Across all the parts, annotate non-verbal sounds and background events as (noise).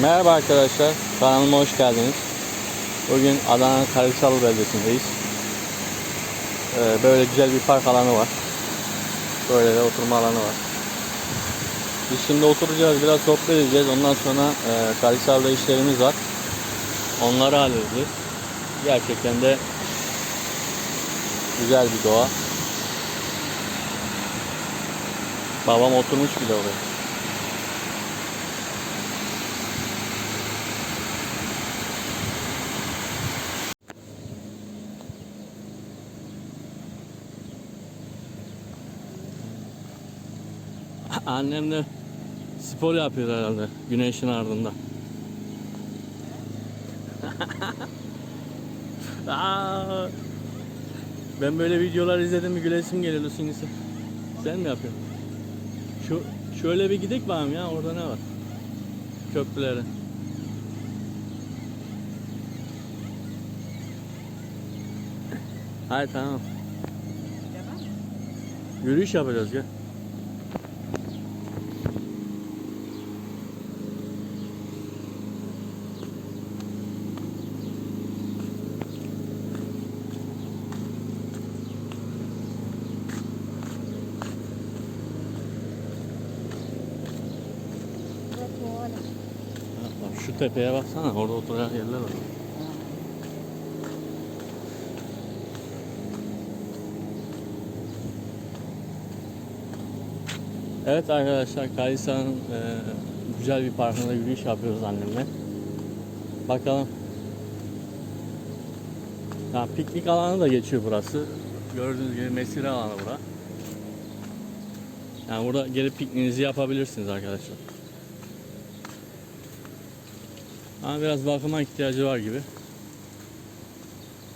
Merhaba arkadaşlar, kanalıma hoş geldiniz. Bugün Adana Karasalı beldesindeyiz. Ee, böyle güzel bir park alanı var. Böyle de oturma alanı var. Biz şimdi oturacağız, biraz sohbet edeceğiz. Ondan sonra e, Karasal'da işlerimiz var. Onları halledeceğiz. Gerçekten de güzel bir doğa. Babam oturmuş bile oraya. Annem de spor yapıyor herhalde güneşin ardında. (laughs) Aa, ben böyle videolar izledim mi gülesim geliyor sinisi. Sen mi yapıyorsun? Şu şöyle bir gidek bakalım ya orada ne var? Köprülere. Hayır tamam. Yürüyüş yapacağız gel. Ha, Bak şu tepeye baksana orada oturacak yerler var. Evet arkadaşlar Kayısa'nın e, güzel bir parkında yürüyüş yapıyoruz annemle. Bakalım. Ya piknik alanı da geçiyor burası. Gördüğünüz gibi mesire alanı bura. Yani burada gelip pikniğinizi yapabilirsiniz arkadaşlar. Ama biraz bakıma ihtiyacı var gibi.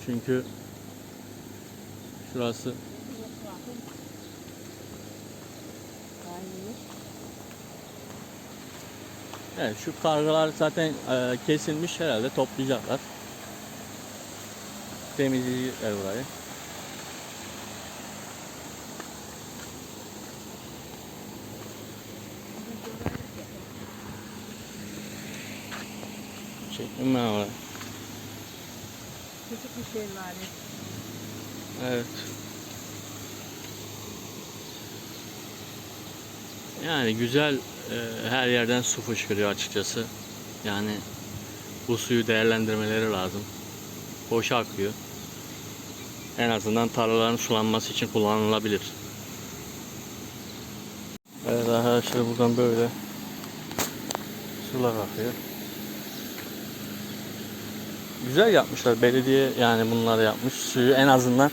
Çünkü şurası Evet şu kargalar zaten e, kesilmiş herhalde toplayacaklar. Temizleyecekler burayı. Çektim ben orayı. Küçük bir şey var. Evet. Yani güzel e, her yerden su fışkırıyor açıkçası. Yani bu suyu değerlendirmeleri lazım. Boşa akıyor. En azından tarlaların sulanması için kullanılabilir. Evet arkadaşlar buradan böyle sular akıyor. Güzel yapmışlar. Belediye yani bunları yapmış. Suyu en azından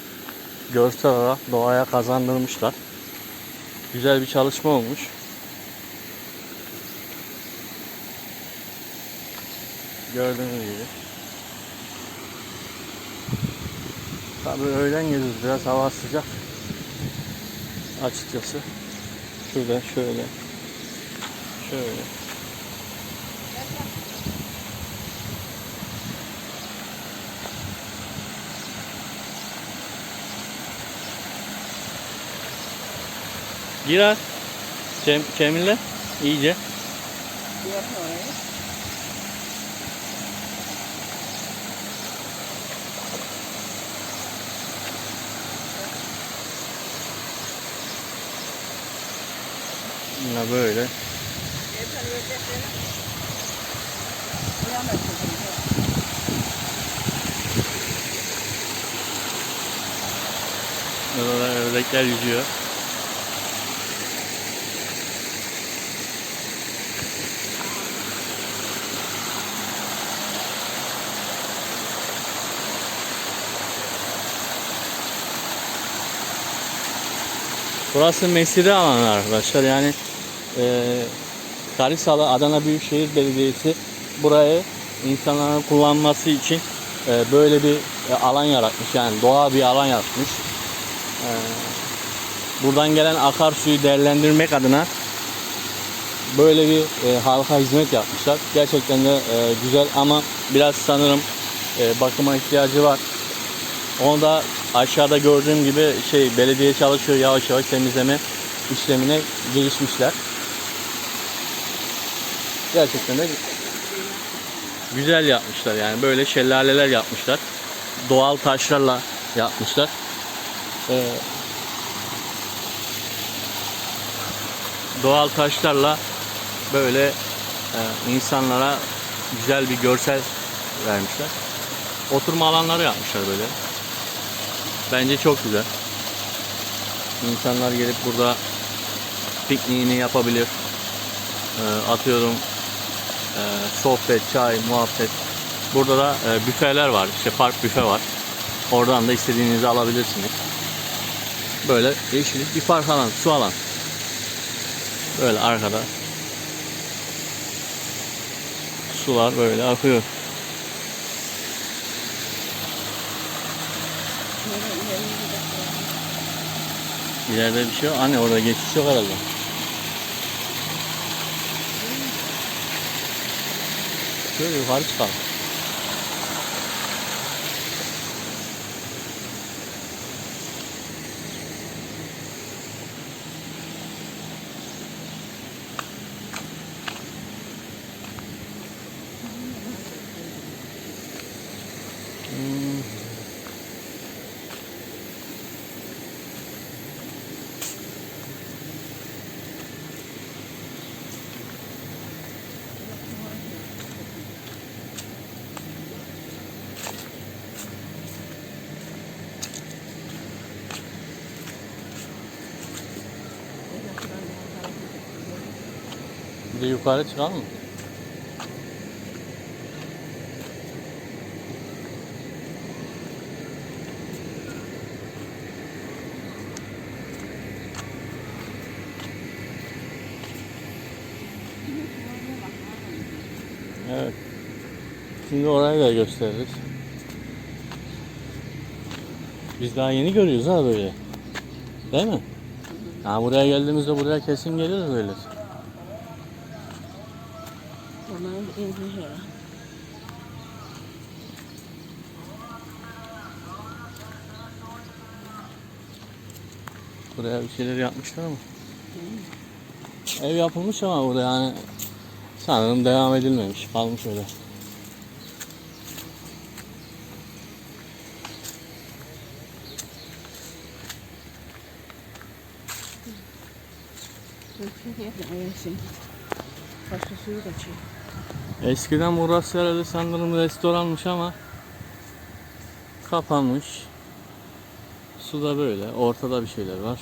görsel olarak doğaya kazandırmışlar. Güzel bir çalışma olmuş. Gördüğünüz gibi. Tabii öğlen geliyoruz. Biraz hava sıcak. Açıkçası. Şurada şöyle. Şöyle. Cem, Cemile iyice. Yapma orayı. Yine böyle. Ördekler yüzüyor. Burası mesire alanı arkadaşlar. Yani e, Karisalı Adana Büyükşehir Belediyesi burayı insanların kullanması için e, böyle bir e, alan yaratmış. Yani doğa bir alan yaratmış. E, buradan gelen akarsuyu değerlendirmek adına böyle bir e, halka hizmet yapmışlar. Gerçekten de e, güzel ama biraz sanırım e, bakıma ihtiyacı var. Onu da aşağıda gördüğüm gibi şey belediye çalışıyor yavaş yavaş temizleme işlemine girişmişler. Gerçekten de güzel yapmışlar yani böyle şelaleler yapmışlar. Doğal taşlarla yapmışlar. Ee, doğal taşlarla böyle e, insanlara güzel bir görsel vermişler. Oturma alanları yapmışlar böyle. Bence çok güzel. İnsanlar gelip burada pikniğini yapabilir. Ee, atıyorum e, sohbet, çay, muhabbet. Burada da e, büfeler var. İşte park büfe var. Oradan da istediğinizi alabilirsiniz. Böyle yeşillik bir park alan, su alan. Böyle arkada. Sular böyle akıyor. İleride bir şey yok. Anne orada geçiş yok herhalde. Şöyle yukarı çıkalım. Bir yukarı çıkalım mı? Evet. Şimdi orayı da gösteririz. Biz daha yeni görüyoruz ha böyle. Değil mi? Ha buraya geldiğimizde buraya kesin geliriz böyle. Evli herhalde. Buraya bir şeyler yapmışlar ama. Ev yapılmış ama burada yani sanırım devam edilmemiş. Kalmış öyle. Başka suyu da çek. Eskiden burası herhalde sanırım restoranmış ama kapanmış. Su da böyle. Ortada bir şeyler var.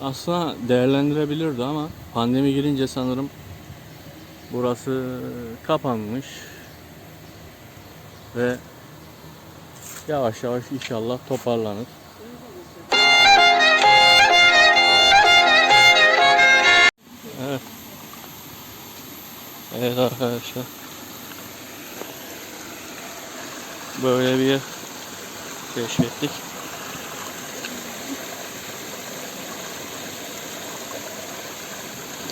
Aslında değerlendirebilirdi ama pandemi girince sanırım burası kapanmış. Ve yavaş yavaş inşallah toparlanır. Evet arkadaşlar. Böyle bir yer keşfettik.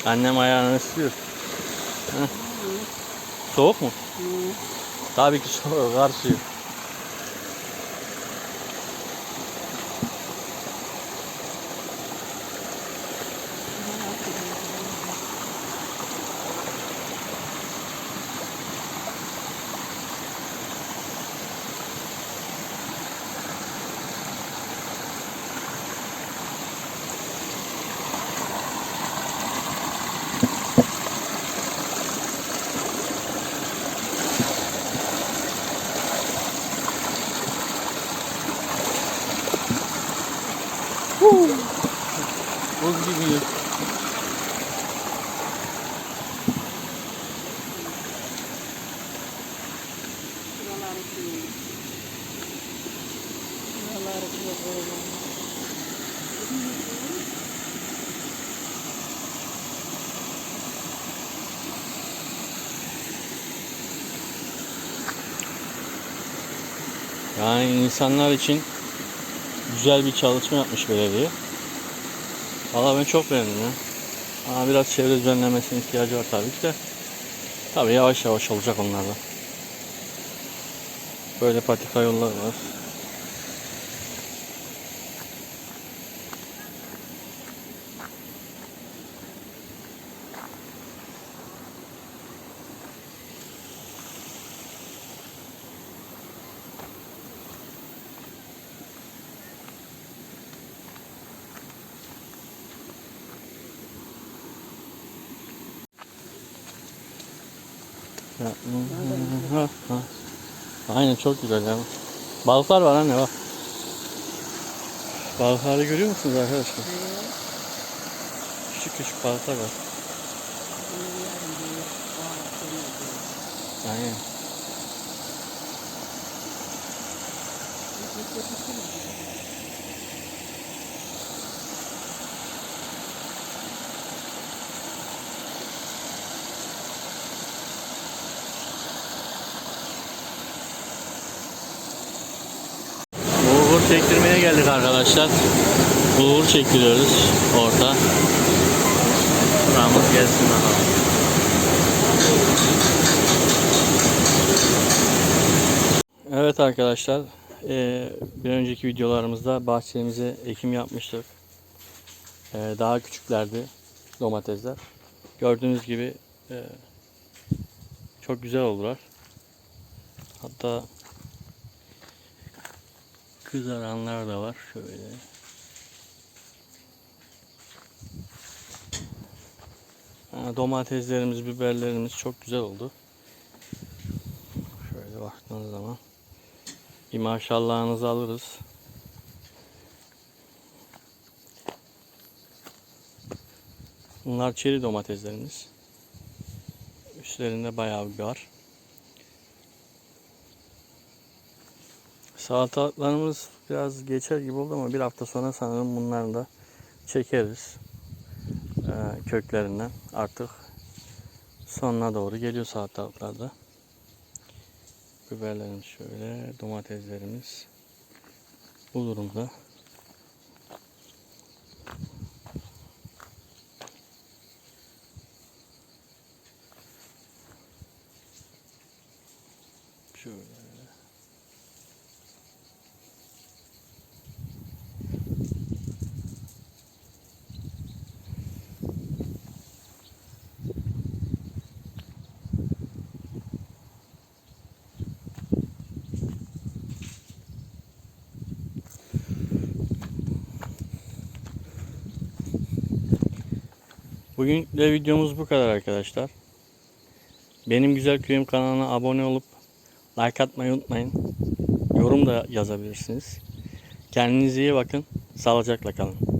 Annem ayağını ısırıyor. Soğuk mu? Tabii ki soğuk, kar suyu. Buz gibi. Şuraları suyu. Şuraları suyu koyalım. Yani insanlar için güzel bir çalışma yapmış belediye. Valla ben çok beğendim ya. Ama biraz çevre düzenlemesine ihtiyacı var tabii ki de. Tabii yavaş yavaş olacak onlar da. Böyle patika yollar var. Aynen çok güzel ya. Balıklar var anne bak. Balıkları görüyor musunuz arkadaşlar? Küçük küçük balıklar var. Aynen. Bulgur çektirmeye geldik arkadaşlar. Bulgur çektiriyoruz orta. Ramız gelsin bakalım. Evet arkadaşlar, eee, bir önceki videolarımızda bahçemize ekim yapmıştık. Eee, daha küçüklerdi domatesler. Gördüğünüz gibi eee, çok güzel oldular. Hatta kızaranlar da var şöyle. Domateslerimiz, biberlerimiz çok güzel oldu. Şöyle baktığınız zaman bir maşallahınızı alırız. Bunlar çeri domateslerimiz. Üstlerinde bayağı bir var. Salatalıklarımız biraz geçer gibi oldu ama bir hafta sonra sanırım bunları da çekeriz. Ee, köklerinden. Artık sonuna doğru geliyor salatalıklarda. Biberlerimiz şöyle, domateslerimiz bu durumda. Bugün de videomuz bu kadar arkadaşlar. Benim Güzel Köyüm kanalına abone olup like atmayı unutmayın. Yorum da yazabilirsiniz. Kendinize iyi bakın. Sağlıcakla kalın.